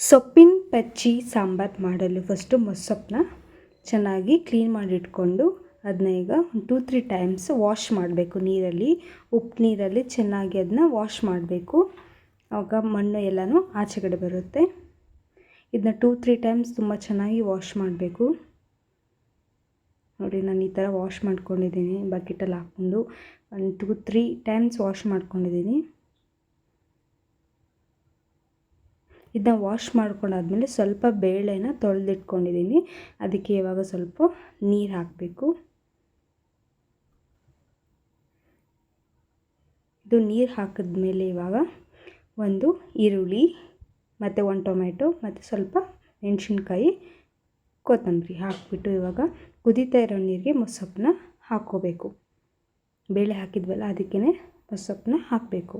ಸೊಪ್ಪಿನ ಪಚ್ಚಿ ಸಾಂಬಾರು ಮಾಡಲು ಫಸ್ಟು ಮೊಸೊಪ್ಪನ್ನ ಚೆನ್ನಾಗಿ ಕ್ಲೀನ್ ಮಾಡಿಟ್ಕೊಂಡು ಅದನ್ನ ಈಗ ಒಂದು ಟೂ ತ್ರೀ ಟೈಮ್ಸ್ ವಾಶ್ ಮಾಡಬೇಕು. ನೀರಲ್ಲಿ ಉಪ್ಪು ನೀರಲ್ಲಿ ಚೆನ್ನಾಗಿ ಅದನ್ನ ವಾಶ್ ಮಾಡಬೇಕು. ಆವಾಗ ಮಣ್ಣು ಎಲ್ಲನೂ ಆಚೆ ಕಡೆ ಬರುತ್ತೆ. ಇದನ್ನ ಟೂ ತ್ರೀ ಟೈಮ್ಸ್ ತುಂಬ ಚೆನ್ನಾಗಿ ವಾಶ್ ಮಾಡಬೇಕು. ನೋಡಿ, ನಾನು ಈ ಥರ ವಾಶ್ ಮಾಡ್ಕೊಂಡಿದ್ದೀನಿ. ಬಕೆಟಲ್ಲಿ ಹಾಕ್ಕೊಂಡು ಒಂದು ಟೂ ತ್ರೀ ಟೈಮ್ಸ್ ವಾಶ್ ಮಾಡ್ಕೊಂಡಿದ್ದೀನಿ. ಇದನ್ನ ವಾಶ್ ಮಾಡ್ಕೊಂಡಾದ್ಮೇಲೆ ಸ್ವಲ್ಪ ಬೇಳೆನ ತೊಳೆದಿಟ್ಕೊಂಡಿದ್ದೀನಿ ಅದಕ್ಕೆ ಇವಾಗ ಸ್ವಲ್ಪ ನೀರು ಹಾಕಬೇಕು. ಇದು ನೀರು ಹಾಕಿದ್ಮೇಲೆ ಇವಾಗ ಒಂದು ಈರುಳ್ಳಿ ಮತ್ತು ಒಂದು ಟೊಮೆಟೊ ಮತ್ತು ಸ್ವಲ್ಪ ಮೆಣಸಿನ್ಕಾಯಿ, ಕೊತ್ತಂಬರಿ ಹಾಕಿಬಿಟ್ಟು ಇವಾಗ ಕುದೀತಾ ಇರೋ ನೀರಿಗೆ ಮೊಸಪ್ಪನ್ನ ಹಾಕ್ಕೋಬೇಕು. ಬೇಳೆ ಹಾಕಿದ್ವಲ್ಲ ಅದಕ್ಕೇ ಮೊಸಪ್ಪನ್ನ ಹಾಕಬೇಕು.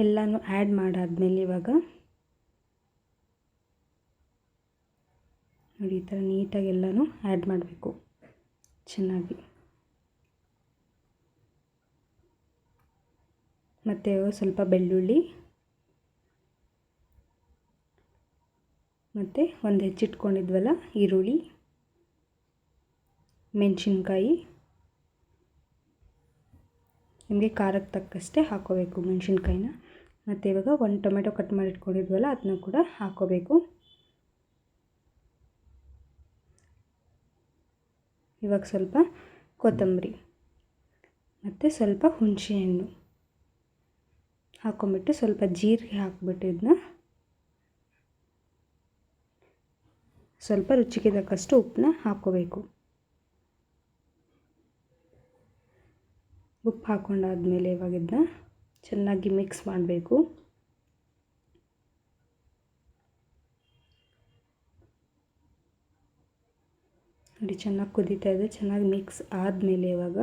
ಎಲ್ಲನೂ ಆ್ಯಡ್ ಮಾಡಾದ್ಮೇಲೆ ಇವಾಗ ನೋಡಿ ಈ ಥರ ನೀಟಾಗಿ ಎಲ್ಲನೂ ಆ್ಯಡ್ ಮಾಡಬೇಕು. ಚೆನ್ನಾಗಿ. ಮತ್ತು ಸ್ವಲ್ಪ ಬೆಳ್ಳುಳ್ಳಿ. ಮತ್ತು ಒಂದು ಹೆಚ್ಚಿಟ್ಕೊಂಡಿದ್ವಲ್ಲ ಈರುಳ್ಳಿ. ಮೆಣಸಿನ್ಕಾಯಿ. ನಿಮಗೆ ಖಾರಕ್ಕೆ ತಕ್ಕಷ್ಟೇ ಹಾಕೋಬೇಕು ಮೆಣಸಿನ್ಕಾಯಿನ. ಮತ್ತು ಇವಾಗ ಒಂದು ಟೊಮೆಟೊ ಕಟ್ ಮಾಡಿ ಇಟ್ಕೊಂಡಿದ್ವಲ್ಲ, ಅದನ್ನ ಕೂಡ ಹಾಕೋಬೇಕು. ಇವಾಗ ಸ್ವಲ್ಪ ಕೊತ್ತಂಬರಿ, ಮತ್ತು ಸ್ವಲ್ಪ ಹುಣಸೆಹಣ್ಣು. ಹಾಕ್ಕೊಂಬಿಟ್ಟು ಸ್ವಲ್ಪ ಜೀರಿಗೆ ಹಾಕ್ಬಿಟ್ಟು ಇದನ್ನ. ಸ್ವಲ್ಪ ರುಚಿಗೆ ತಕ್ಕಷ್ಟು ಉಪ್ಪನ್ನ ಹಾಕ್ಕೋಬೇಕು ಉಪ್ಪು ಹಾಕ್ಕೊಂಡಾದ್ಮೇಲೆ ಇವಾಗ ಇದನ್ನ ಚೆನ್ನಾಗಿ ಮಿಕ್ಸ್ ಮಾಡಬೇಕು. ನೋಡಿ ಚೆನ್ನಾಗಿ ಕುದೀತಾ ಇದೆ, ಚೆನ್ನಾಗಿ ಮಿಕ್ಸ್ ಆದಮೇಲೆ ಇವಾಗ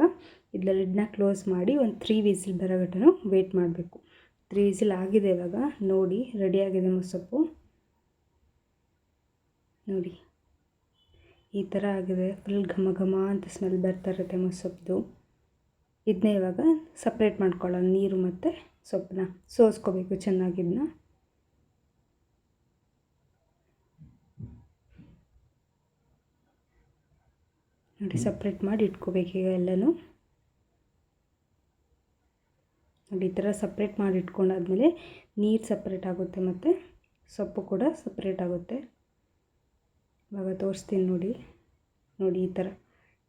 ಇದರ ಲಿಡ್ನ ಕ್ಲೋಸ್ ಮಾಡಿ ಒಂದು ತ್ರೀ ವಿಸಿಲ್ ಬರೋಗಟ್ಟನು ವೇಟ್ ಮಾಡಬೇಕು. ತ್ರೀ ವಿಸಿಲ್ ಆಗಿದೆ ಇವಾಗ, ನೋಡಿ ರೆಡಿಯಾಗಿದೆ ಮೊಸಪ್ಪು ನೋಡಿ ಈ ಥರ ಆಗಿದೆ ಫುಲ್ ಘಮ ಘಮ ಅಂತ ಸ್ಮೆಲ್ ಬರ್ತಾ ಇರುತ್ತೆ ಮೊಸಪ್ಪು ಇದನ್ನ ಇವಾಗ ಸಪ್ರೇಟ್ ಮಾಡ್ಕೊಳ್ಳೋಣ. ನೀರು ಮತ್ತು ಸೊಪ್ಪನ್ನ ಸೋಸ್ಕೋಬೇಕು ಚೆನ್ನಾಗಿದನ್ನ ನೋಡಿ ಸಪ್ರೇಟ್ ಮಾಡಿ ಇಟ್ಕೋಬೇಕು ಈಗ ಎಲ್ಲನೂ. ನೋಡಿ, ಈ ಥರ ಸಪ್ರೇಟ್ ಮಾಡಿ ಇಟ್ಕೊಂಡಾದ್ಮೇಲೆ ನೀರು ಸಪ್ರೇಟ್ ಆಗುತ್ತೆ ಮತ್ತು ಸೊಪ್ಪು ಕೂಡ ಸಪ್ರೇಟ್ ಆಗುತ್ತೆ. ಇವಾಗ ತೋರಿಸ್ತೀನಿ ನೋಡಿ ನೋಡಿ ಈ ಥರ.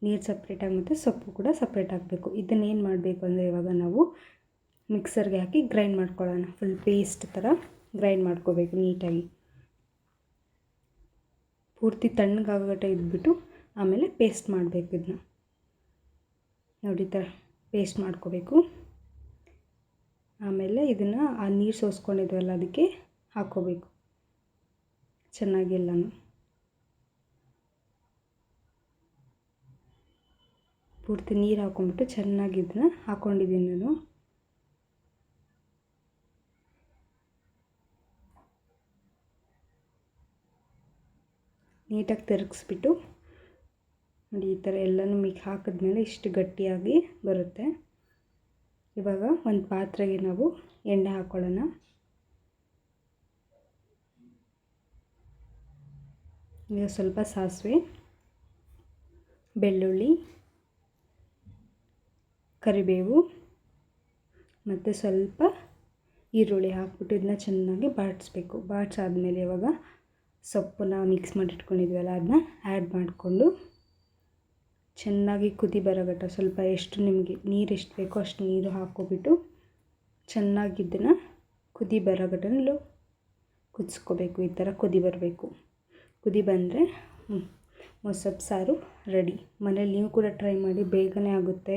ನೀರು ಸಪ್ರೇಟಾಗಿ ಮತ್ತು ಸೊಪ್ಪು ಕೂಡ ಸಪ್ರೇಟ್ ಆಗಬೇಕು. ಇದನ್ನೇನು ಮಾಡಬೇಕು ಅಂದರೆ ಇವಾಗ ನಾವು ಮಿಕ್ಸರ್ಗೆ ಹಾಕಿ ಗ್ರೈಂಡ್ ಮಾಡ್ಕೊಳ್ಳೋಣ. ಫುಲ್ ಪೇಸ್ಟ್ ಥರ ಗ್ರೈಂಡ್ ಮಾಡ್ಕೋಬೇಕು ನೀಟಾಗಿ. ಪೂರ್ತಿ ತಣ್ಣಗಾಗಟ ಇದ್ಬಿಟ್ಟು ಆಮೇಲೆ ಪೇಸ್ಟ್ ಮಾಡಬೇಕು ಇದನ್ನ. ನೋಡಿ ಥರ ಪೇಸ್ಟ್ ಮಾಡ್ಕೋಬೇಕು. ಆಮೇಲೆ ಇದನ್ನು ಆ ನೀರು ಸೋಸ್ಕೊಂಡಿದ್ವಲ್ಲ, ಅದಕ್ಕೆ ಹಾಕ್ಕೋಬೇಕು. ಚೆನ್ನಾಗಿ ಪೂರ್ತಿ ನೀರು ಹಾಕೊಂಡ್ಬಿಟ್ಟು ಚೆನ್ನಾಗಿ ಇದನ್ನ ಹಾಕ್ಕೊಂಡಿದ್ದೀನಿ ನಾನು. ನೀಟಾಗಿ ತಿರುಗಿಸ್ಬಿಟ್ಟು ನೋಡಿ ಈ ಥರ ಎಲ್ಲನೂ ಮಿಕ್ ಹಾಕಿದ್ಮೇಲೆ ಇಷ್ಟು ಗಟ್ಟಿಯಾಗಿ ಬರುತ್ತೆ. ಇವಾಗ ಒಂದು ಪಾತ್ರೆಗೆ ನಾವು ಎಣ್ಣೆ ಹಾಕ್ಕೊಳ್ಳೋಣ ಈಗ ಸ್ವಲ್ಪ ಸಾಸಿವೆ, ಬೆಳ್ಳುಳ್ಳಿ ಕರಿಬೇವು, ಮತ್ತು ಸ್ವಲ್ಪ ಈರುಳ್ಳಿ ಹಾಕ್ಬಿಟ್ಟು ಇದನ್ನ ಚೆನ್ನಾಗಿ ಬಾಡಿಸ್ಬೇಕು. ಬಾಡಿಸಾದ್ಮೇಲೆ ಇವಾಗ ಸೊಪ್ಪನ್ನ ಮಿಕ್ಸ್ ಮಾಡಿಟ್ಕೊಂಡಿದ್ವಲ್ಲ ಅದನ್ನ ಆ್ಯಡ್ ಮಾಡಿಕೊಂಡು ಚೆನ್ನಾಗಿ ಕುದಿ ಬರೋಗಟ್ಟ ಸ್ವಲ್ಪ ಎಷ್ಟು ನಿಮಗೆ ನೀರು ಎಷ್ಟು ಬೇಕೋ ಅಷ್ಟು ನೀರು ಹಾಕ್ಕೊಬಿಟ್ಟು ಚೆನ್ನಾಗಿ ಇದನ್ನು ಕುದಿ ಬರೋಗಟ್ಟನಲ್ಲೂ ಕುದಿಸ್ಕೋಬೇಕು. ಈ ಥರ ಕುದಿ ಬರಬೇಕು. ಕುದಿ ಬಂದರೆ ಮೊಸಪ್ಪು ಸಾರು ರೆಡಿ. ಮನೇಲಿ ನೀವು ಕೂಡ ಟ್ರೈ ಮಾಡಿ, ಬೇಗನೆ ಆಗುತ್ತೆ.